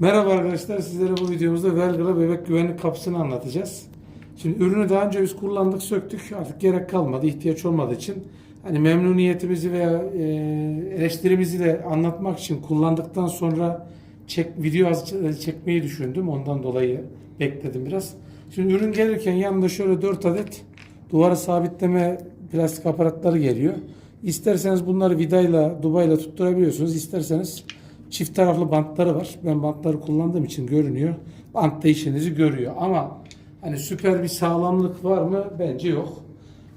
Merhaba arkadaşlar, sizlere bu videomuzda Vergara bebek güvenlik kapısını anlatacağız. Şimdi ürünü daha önce biz kullandık, söktük. Artık gerek kalmadı, ihtiyaç olmadığı için. Hani memnuniyetimizi veya e, eleştirimizi de anlatmak için kullandıktan sonra çek, video çekmeyi düşündüm. Ondan dolayı bekledim biraz. Şimdi ürün gelirken yanında şöyle 4 adet duvara sabitleme plastik aparatları geliyor. İsterseniz bunları vidayla, dubayla tutturabiliyorsunuz. İsterseniz çift taraflı bantları var. Ben bantları kullandığım için görünüyor. Bant da işinizi görüyor ama hani süper bir sağlamlık var mı? Bence yok.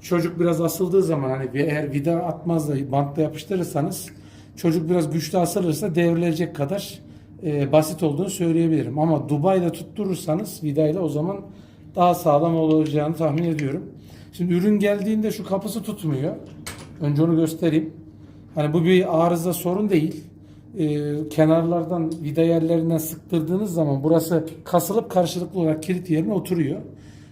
Çocuk biraz asıldığı zaman hani eğer vida atmaz da bantla yapıştırırsanız çocuk biraz güçlü asılırsa devrilecek kadar e, basit olduğunu söyleyebilirim. Ama Dubai'de tutturursanız vidayla o zaman daha sağlam olacağını tahmin ediyorum. Şimdi ürün geldiğinde şu kapısı tutmuyor. Önce onu göstereyim. Hani bu bir arıza sorun değil. Ee, kenarlardan vida yerlerinden sıktırdığınız zaman burası kasılıp karşılıklı olarak kilit yerine oturuyor.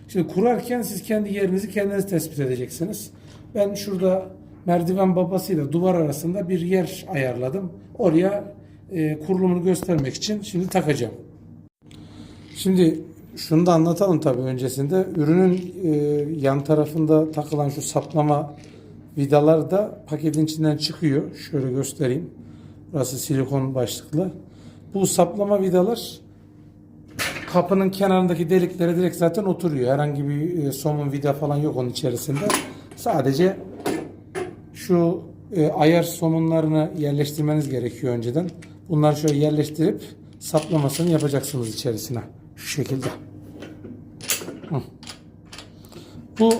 Şimdi kurarken siz kendi yerinizi kendiniz tespit edeceksiniz. Ben şurada merdiven babasıyla duvar arasında bir yer ayarladım. Oraya e, kurulumunu göstermek için şimdi takacağım. Şimdi şunu da anlatalım tabii öncesinde. Ürünün e, yan tarafında takılan şu saplama vidalar da paketin içinden çıkıyor. Şöyle göstereyim. Burası silikon başlıklı. Bu saplama vidalar kapının kenarındaki deliklere direkt zaten oturuyor. Herhangi bir e, somun vida falan yok onun içerisinde. Sadece şu e, ayar somunlarını yerleştirmeniz gerekiyor önceden. Bunları şöyle yerleştirip saplamasını yapacaksınız içerisine. Şu şekilde. Bu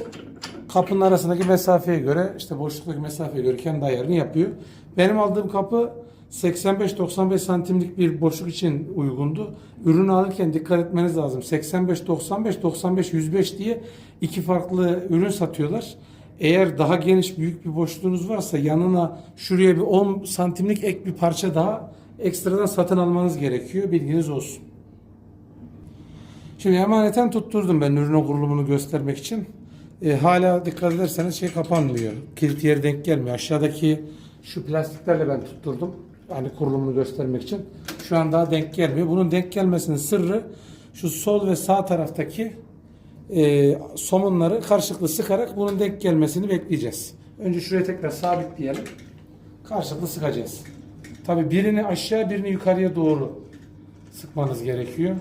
kapının arasındaki mesafeye göre işte boşluktaki mesafeye göre kendi ayarını yapıyor. Benim aldığım kapı 85-95 santimlik bir boşluk için uygundu. Ürünü alırken dikkat etmeniz lazım. 85-95, 95-105 diye iki farklı ürün satıyorlar. Eğer daha geniş büyük bir boşluğunuz varsa yanına şuraya bir 10 santimlik ek bir parça daha ekstradan satın almanız gerekiyor. Bilginiz olsun. Şimdi emaneten tutturdum ben ürünün kurulumunu göstermek için. E, hala dikkat ederseniz şey kapanmıyor. Kilit yeri denk gelmiyor. Aşağıdaki şu plastiklerle ben tutturdum. Yani kurulumunu göstermek için. Şu an daha denk gelmiyor. Bunun denk gelmesinin sırrı şu sol ve sağ taraftaki e, somunları karşılıklı sıkarak bunun denk gelmesini bekleyeceğiz. Önce şuraya tekrar sabitleyelim. Karşılıklı sıkacağız. Tabi birini aşağı birini yukarıya doğru sıkmanız gerekiyor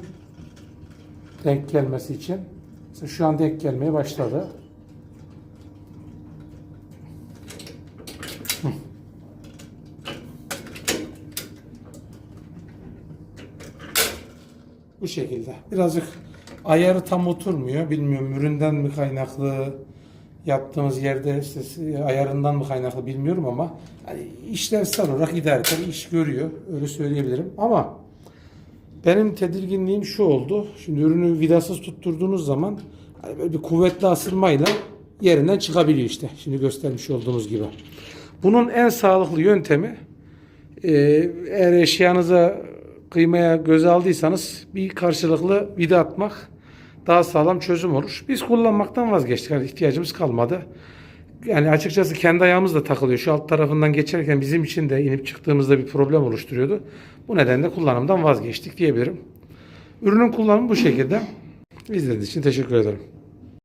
denk gelmesi için. Mesela şu an denk gelmeye başladı. Bu şekilde. Birazcık ayarı tam oturmuyor. Bilmiyorum üründen mi kaynaklı, yaptığımız yerde işte ayarından mı kaynaklı bilmiyorum ama hani işlevsel olarak idare tabii iş görüyor. Öyle söyleyebilirim. Ama benim tedirginliğim şu oldu. Şimdi ürünü vidasız tutturduğunuz zaman hani böyle bir kuvvetli asılmayla yerinden çıkabiliyor işte. Şimdi göstermiş olduğunuz gibi. Bunun en sağlıklı yöntemi eğer eşyanıza kıymaya göze aldıysanız bir karşılıklı vida atmak daha sağlam çözüm olur. Biz kullanmaktan vazgeçtik. Yani ihtiyacımız kalmadı. Yani açıkçası kendi ayağımız da takılıyor. Şu alt tarafından geçerken bizim için de inip çıktığımızda bir problem oluşturuyordu. Bu nedenle kullanımdan vazgeçtik diyebilirim. Ürünün kullanımı bu şekilde. İzlediğiniz için teşekkür ederim.